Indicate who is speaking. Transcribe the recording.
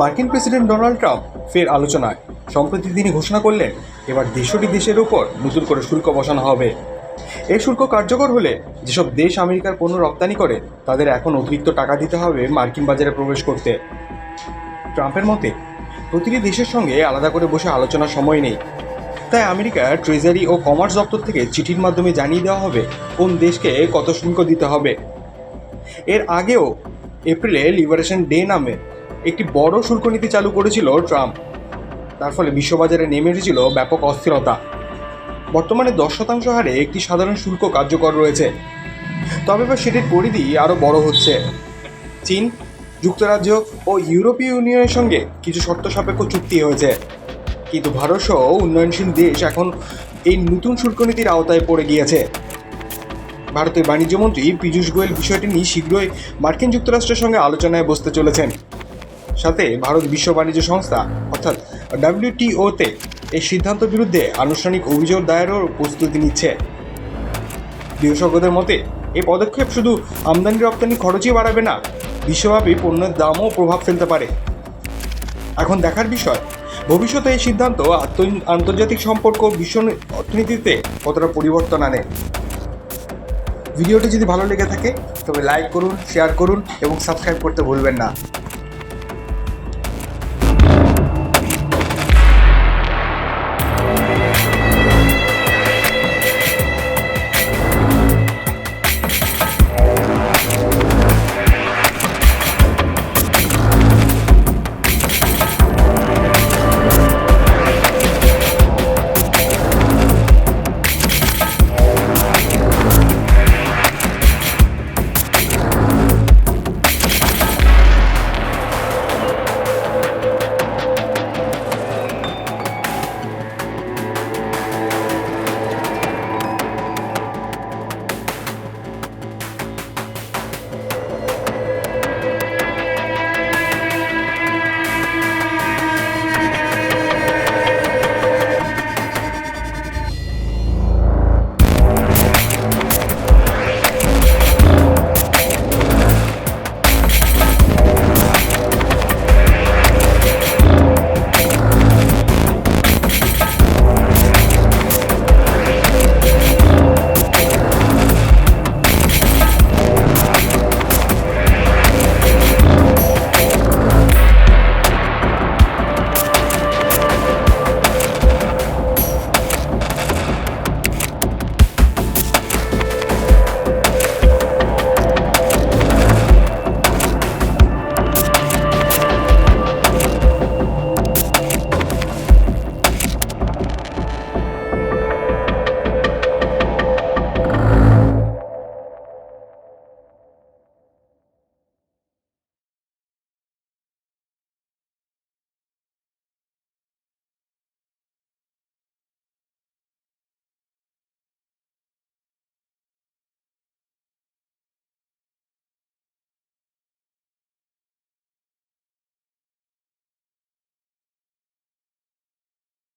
Speaker 1: মার্কিন president Donald Trump ফের আলোচনায়। সম্প্রতি তিনি ঘোষণা করলেন, এবার দেশটি দেশের উপর নতুন করে শুল্ক বসানো হবে। এই শুল্ক কার্যকর হলে যেসব দেশ আমেরিকার পণ্য রপ্তানি করে, তাদের এখন অতিরিক্ত টাকা দিতে হবে মার্কিন বাজারে প্রবেশ করতে। ট্রাম্পের মতে, প্রতিটি দেশের সঙ্গে আলাদা করে বসে আলোচনার সময় নেই। তাই আমেরিকার ট্রেজারি ও কমার্স দপ্তর থেকে চিঠির মাধ্যমে জানিয়ে দেওয়া হবে, কোন দেশকে কত শুল্ক দিতে হবে। এর আগেও এপ্রিলে লিবারেশন ডে নামে একটি বড় শুল্ক নীতি চালু করেছিল ট্রাম্প। তার ফলে বিশ্ববাজারে নেমে এসেছিল ব্যাপক অস্থিরতা। বর্তমানে দশ শতাংশ হারে একটি সাধারণ শুল্ক কার্যকর রয়েছে। তবে এবার সেটির পরিধি আরও বড় হচ্ছে। চীন, যুক্তরাজ্য ও ইউরোপীয় ইউনিয়নের সঙ্গে কিছু শর্ত সাপেক্ষ চুক্তি হয়েছে। কিন্তু ভারত সহ উন্নয়নশীল দেশ এখন এই নতুন শুল্ক নীতির আওতায় পড়ে গিয়েছে। ভারতের বাণিজ্যমন্ত্রী পীযূষ গোয়েল বিষয়টি নিয়ে শীঘ্রই মার্কিন যুক্তরাষ্ট্রের সঙ্গে আলোচনায় বসতে চলেছেন। সাথে ভারত বিশ্ব বাণিজ্য সংস্থা, অর্থাৎ ডাব্লিউটিওতে এই সিদ্ধান্তের বিরুদ্ধে আনুষ্ঠানিক অভিযোগ দায়েরও প্রস্তুতি নিচ্ছে। বিশেষজ্ঞদের মতে, এই পদক্ষেপ শুধু আমদানি রপ্তানি খরচই বাড়াবে না, বিশ্বব্যাপী পণ্যের দামও প্রভাব ফেলতে পারে। এখন দেখার বিষয়, ভবিষ্যতে এই সিদ্ধান্ত আন্তর্জাতিক সম্পর্ক বিশ্ব অর্থনীতিতে কতটা পরিবর্তন আনে। ভিডিওটি যদি ভালো লেগে থাকে, তবে লাইক করুন শেয়ার করুন এবং সাবস্ক্রাইব করতে ভুলবেন না।